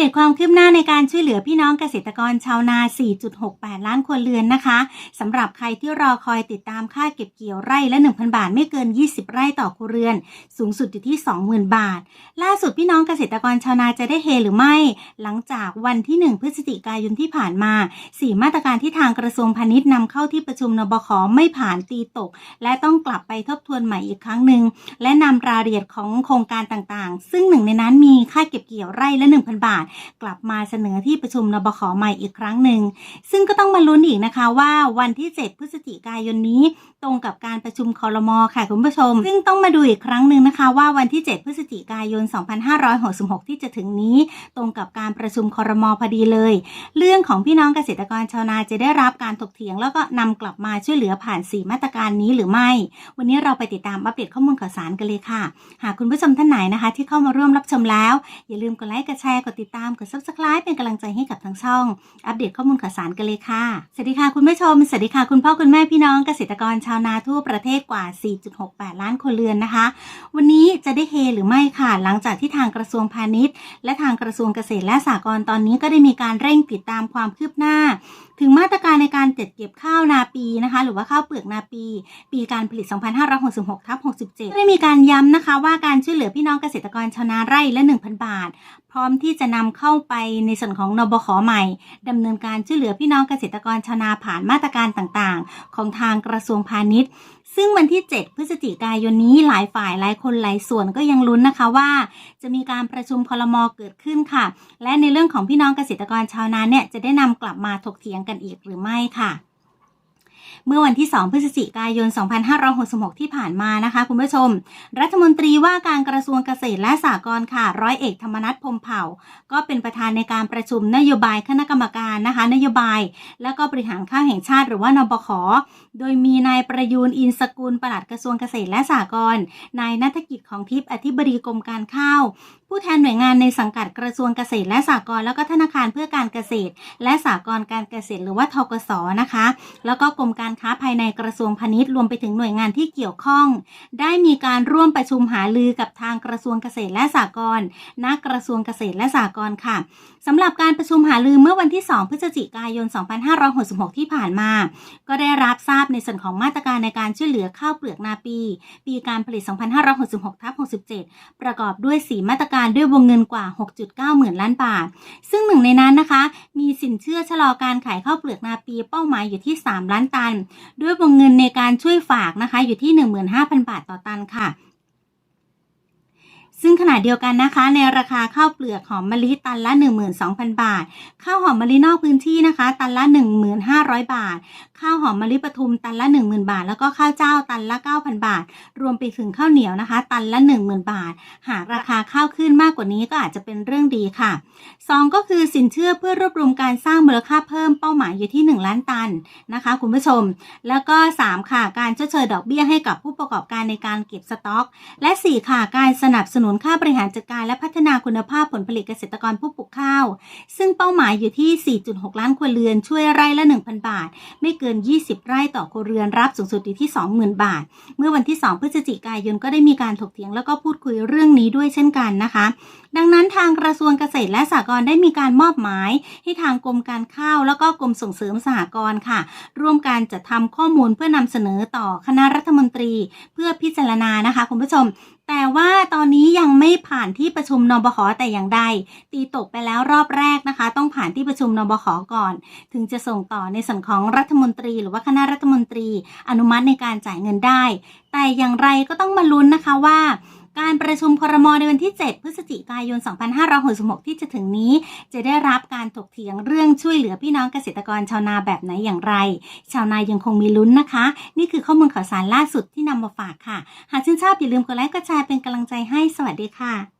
เดตความคืบหน้าในการช่วยเหลือพี่น้องเกษตรกรชาวนา 4.68 ล้านครัวเรือนนะคะสำหรับใครที่รอคอยติดตามค่าเก็บเกี่ยวไร่ละ 1,000 บาทไม่เกิน 20 ไร่ต่อครัวเรือน สูงสุดอยู่ที่ 20,000 บาท ล่าสุดพี่น้องเกษตรกรชาวนาจะได้เฮหรือไม่ หลังจากวันที่ 1 พฤศจิกายนที่ผ่านมา 4 มาตรการที่ทางกระทรวงพาณิชย์นำเข้าที่ประชุมนบขไม่ผ่านตีตก และต้องกลับไปทบทวนใหม่อีกครั้งหนึ่งและนำรายละเอียดของโครงการต่างๆ ซึ่งหนึ่งในนั้นมีค่าเก็บเกี่ยวไร่ละ 1,000 บาทกลับมาเสนอที่ประชุมนบขใหม่อีกครั้งหนึ่ง ซึ่งก็ต้องมาลุ้นอีกนะคะว่าวันที่ 7 พฤศจิกายนนี้ ตรงกับการประชุมคอรมอค่ะคุณผู้ชม ซึ่งต้องมาดูอีกครั้งหนึ่งนะคะ ว่าวันที่ 7 พฤศจิกายน 2566 ที่จะถึงนี้ ตรงกับการประชุมคอรมอพอดีเลย เรื่องของพี่น้องเกษตรกรชาวนาจะได้รับการถกเถียง แล้วก็นำกลับมาช่วยเหลือผ่าน 4 มาตรการนี้หรือไม่ วันนี้เราไปติดตามอัปเดตข้อมูลข่าวสารกันเลยค่ะ หากคุณผู้ชมท่านไหนนะคะ ที่เข้ามาร่วมรับชมแล้ว อย่าลืมกดไลค์กดแชร์กดติดตามกด subscribe เป็นกำลังใจให้กับทางช่อง อัปเดตข้อมูลข่าวสารกันเลยค่ะ สวัสดีค่ะคุณผู้ชม สวัสดีค่ะคุณพ่อคุณแม่พี่น้องเกษตรกรชาวนาทั่วประเทศกว่า 4.68 ล้านคนเรือนนะคะ วันนี้จะได้เฮหรือไม่ค่ะ หลังจากที่ทางกระทรวงพาณิชย์ และทางกระทรวงเกษตรและสหกรณ์ตอนนี้ก็ได้มีการเร่งติดตามความคืบหน้า ถึงมาตรการในการจัดเก็บข้าวนาปีนะคะ หรือว่าข้าวเปลือกนาปี ปีการผลิต 2566ทับ67ได้มีการย้ำนะคะ ว่าการช่วยเหลือพี่น้องเกษตรกรชาวนาไร่ละ 1,000 บาท พร้อมที่จะนำเข้าไปในส่วนของนบขใหม่ดำเนินการช่วยเหลือพี่น้องเกษตรกรชาวนาผ่านมาตรการต่างๆ ของทางกระทรวงพาณิชย์ ซึ่งวันที่ 7 พฤศจิกายนนี้หลายฝ่ายหลายคนหลายส่วนก็ยังลุ้นนะคะว่า จะมีการประชุมคลมเกิดขึ้นค่ะ และในเรื่องของพี่น้องเกษตรกรชาวนาเนี่ยจะได้นำกลับมาถกเถียงกันอีกหรือไม่ค่ะ เมื่อวันที่ 2 พฤศจิกายน 2566 ที่ผ่านมานะคะคุณผู้ชม รัฐมนตรีว่าการกระทรวงเกษตรและสหกรณ์ค่ะ ร้อยเอกธรรมนัฐพมเผ่า ก็เป็นประธานในการประชุมนโยบายคณะกรรมการนะคะ นโยบาย และก็บริหารข้าวแห่งชาติหรือว่านบขโดยมีนายประยูนอินสกุลปลัดกระทรวงเกษตรและสหกรณ์นายนัฐกิจของทิพย์อธิบดีกรมการข้าว ผู้แทนหน่วยงานในสังกัดกระทรวงเกษตรและสหกรณ์แล้วก็ธนาคารเพื่อการเกษตร และสหกรณ์การเกษตรหรือว่าทกสนะคะ แล้วก็กรมการค้าภายในกระทรวงพาณิชย์รวมไปถึงหน่วยงานที่เกี่ยวข้อง ได้มีการร่วมประชุมหารือกับทางกระทรวงเกษตรและสหกรณ์ณกระทรวงเกษตรและสหกรณ์ค่ะสำหรับการประชุมหารือเมื่อวันที่ 2 พฤศจิกายน 2566 ที่ผ่านมา ก็ได้รับทราบในส่วนของมาตรการในการช่วยเหลือข้าวเปลือกนาปี ปีการผลิต 2566ทับ67 ประกอบด้วย 4 มาตรการด้วยวงเงินกว่า 6.9 หมื่นล้านบาท ซึ่งหนึ่งในนั้นนะคะ มีสินเชื่อชะลอการขายข้าวเปลือกนาปีเป้าหมายอยู่ที่ 3 ล้านตัน ด้วยวงเงินในการช่วยฝากนะคะอยู่ที่ 15,000 บาทต่อตันค่ะ ซึ่งขณะเดียวกันนะคะ ในราคาข้าวเปลือกหอมมะลิตันละ 12,000 บาท ข้าวหอมมะลินอกพื้นที่นะคะ ตันละ 1,500 บาท ข้าวหอมมะลิปทุมตันละ 10,000 บาท แล้วก็ข้าวเจ้าตันละ 9,000 บาท รวมไปถึงข้าวเหนียวนะคะ ตันละ 10,000 บาท หากราคาข้าวขึ้นมากกว่านี้ก็อาจจะเป็นเรื่องดีค่ะ 2 ก็คือสินเชื่อเพื่อรวบรวมการสร้างมูลค่าเพิ่มเป้าหมายอยู่ที่ 1 ล้านตันนะคะคุณผู้ชม แล้วก็ 3 ค่ะการชดเชยดอกเบี้ยให้กับผู้ประกอบการในการเก็บสต็อก และ 4 ค่ะการสนับสนุนค่าบริหารจัดการและพัฒนาคุณภาพผลผลิตเกษตรกรผู้ปลูกข้าว ซึ่งเป้าหมายอยู่ที่ 4.6 ล้านครัวเรือนช่วยไร่ละ 1,000 บาท ไม่เกิน 20 ไร่ต่อครัวเรือนรับสูงสุดอยู่ที่ 20,000 บาท เมื่อวันที่ 2 พฤศจิกายนก็ได้มีการถกเถียงแล้วก็พูดคุยเรื่องนี้ด้วยเช่นกันนะคะ ดังนั้นทางกระทรวงเกษตรและสหกรณ์ได้มีการมอบหมายให้ทางกรมการข้าว แล้วก็กรมส่งเสริมสหกรณ์ค่ะ ร่วมการจัดทำข้อมูลเพื่อนำเสนอต่อคณะรัฐมนตรี เพื่อพิจารณานะคะคุณผู้ชมแต่ว่าตอนนี้ยังไม่ผ่านที่ประชุมนบขแต่อย่างใด ตีตกไปแล้วรอบแรกนะคะ ต้องผ่านที่ประชุมนบขก่อน ถึงจะส่งต่อในส่วนของรัฐมนตรี หรือว่าคณะรัฐมนตรี อนุมัติในการจ่ายเงินได้ แต่อย่างไรก็ต้องมาลุ้นนะคะว่า การประชุมครมในวันที่ 7 พฤศจิกายน 2566 ที่จะถึงนี้ จะได้รับการถกเถียงเรื่องช่วยเหลือพี่น้องเกษตรกรชาวนาแบบไหนอย่างไร ชาวนายังคงมีลุ้นนะคะ นี่คือข้อมูลข่าวสารล่าสุดที่นำมาฝากค่ะ หากชื่นชอบอย่าลืมกดไลค์กดแชร์เป็นกำลังใจให้สวัสดีค่ะ